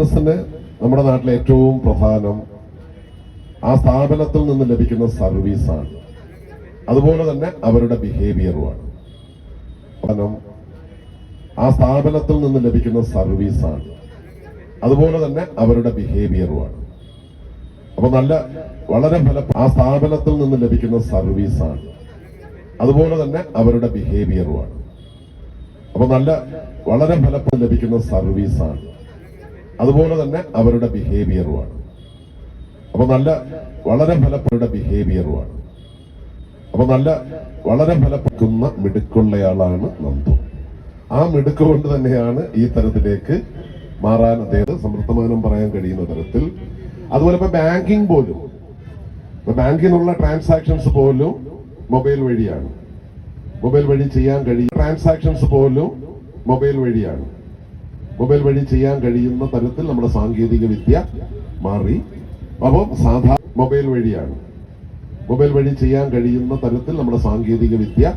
ബിസിനസ്സിന് നമ്മുടെ നാട്ടിലെ ഏറ്റവും പ്രധാനം ആ സ്ഥാപനത്തിൽ നിന്ന് ലഭിക്കുന്ന സർവീസാണ്. അതുപോലെ തന്നെ അവരുടെ ബിഹേവിയറുമാണ്. ആ സ്ഥാപനത്തിൽ നിന്ന് ലഭിക്കുന്ന സർവീസാണ്. അതുപോലെ തന്നെ അവരുടെ ബിഹേവിയറുമാണ്. അപ്പൊ നല്ല വളരെ ഫല ആ സ്ഥാപനത്തിൽ നിന്ന് ലഭിക്കുന്ന സർവീസാണ്. അതുപോലെ തന്നെ അവരുടെ ബിഹേവിയറുമാണ്. അപ്പൊ നല്ല വളരെ ഫലപ്രദം ലഭിക്കുന്ന സർവീസാണ്. അതുപോലെ തന്നെ അവരുടെ ബിഹേവിയറുമാണ് അപ്പൊ നല്ല വളരെ ഫലപ്രദ ബിഹേവിയറുമാണ് അപ്പൊ നല്ല വളരെ ഫലപ്പെടുന്ന മിടുക്കുള്ളയാളാണ് നന്ദു. ആ മിടുക്ക് കൊണ്ട് തന്നെയാണ് ഈ തരത്തിലേക്ക് മാറാൻ അദ്ദേഹം സമൃദ്ധമാനം പറയാൻ കഴിയുന്ന തരത്തിൽ. അതുപോലെ ഇപ്പൊ ബാങ്കിങ് പോലും ഇപ്പൊ ബാങ്കിനുള്ള ട്രാൻസാക്ഷൻസ് പോലും മൊബൈൽ വഴിയാണ്. മൊബൈൽ വഴി ചെയ്യാൻ കഴിയും ട്രാൻസാക്ഷൻസ് പോലും മൊബൈൽ വഴിയാണ്. മൊബൈൽ വഴി ചെയ്യാൻ കഴിയുന്ന തരത്തിൽ നമ്മുടെ സാങ്കേതിക വിദ്യ മാറി. അപ്പോൾ സാധാ മൊബൈൽ വഴിയാണ്. മൊബൈൽ വഴി ചെയ്യാൻ കഴിയുന്ന തരത്തിൽ നമ്മുടെ സാങ്കേതിക വിദ്യ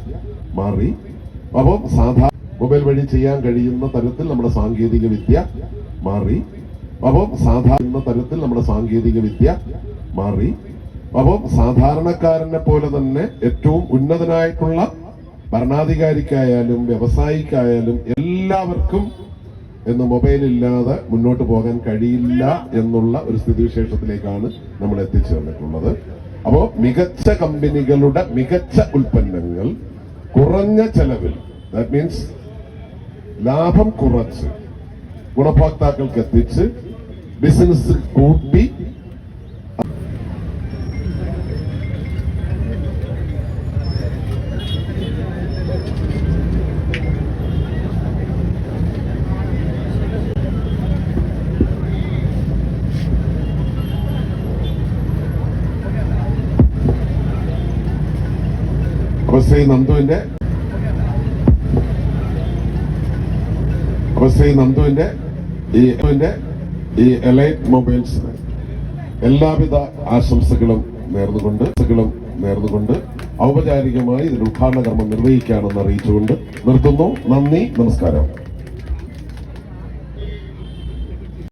മാറി. അപ്പോൾ സാധാ മൊബൈൽ വഴി ചെയ്യാൻ കഴിയുന്ന തരത്തിൽ നമ്മുടെ സാങ്കേതിക വിദ്യ മാറി. അപ്പോൾ സാധാരണ തരത്തിൽ നമ്മുടെ സാങ്കേതിക വിദ്യ മാറി. അപ്പോൾ സാധാരണക്കാരനെ പോലെ തന്നെ ഏറ്റവും ഉന്നതനായിട്ടുള്ള ഭരണാധികാരിക്കായാലും വ്യവസായിക്കായാലും എല്ലാവർക്കും എന്ന് മൊബൈൽ ഇല്ലാതെ മുന്നോട്ട് പോകാൻ കഴിയില്ല എന്നുള്ള ഒരു സ്ഥിതിവിശേഷത്തിലേക്കാണ് നമ്മൾ എത്തിച്ചേർന്നിട്ടുള്ളത് അപ്പോ മികച്ച കമ്പനികളുടെ മികച്ച ഉൽപ്പന്നങ്ങൾ കുറഞ്ഞ ചെലവിൽ ദാറ്റ് മീൻസ് ലാഭം കുറച്ച് ഗുണഭോക്താക്കൾക്ക് എത്തിച്ച് ബിസിനസ് കൂട്ടി ശ്രീ നന്ദുവിന്റെ ശ്രീ നന്ദുവിന്റെ ഈ ഈ എലൈറ്റ് മൊബൈൽസ് എല്ലാവിധ ആശംസകളും നേർന്നുകൊണ്ട് നേർന്നുകൊണ്ട് ഔപചാരികമായി ഇതിന് ഉദ്ഘാടന കർമ്മം നിർവഹിക്കുകയാണെന്ന് അറിയിച്ചുകൊണ്ട് നിർത്തുന്നു. നന്ദി നമസ്കാരം.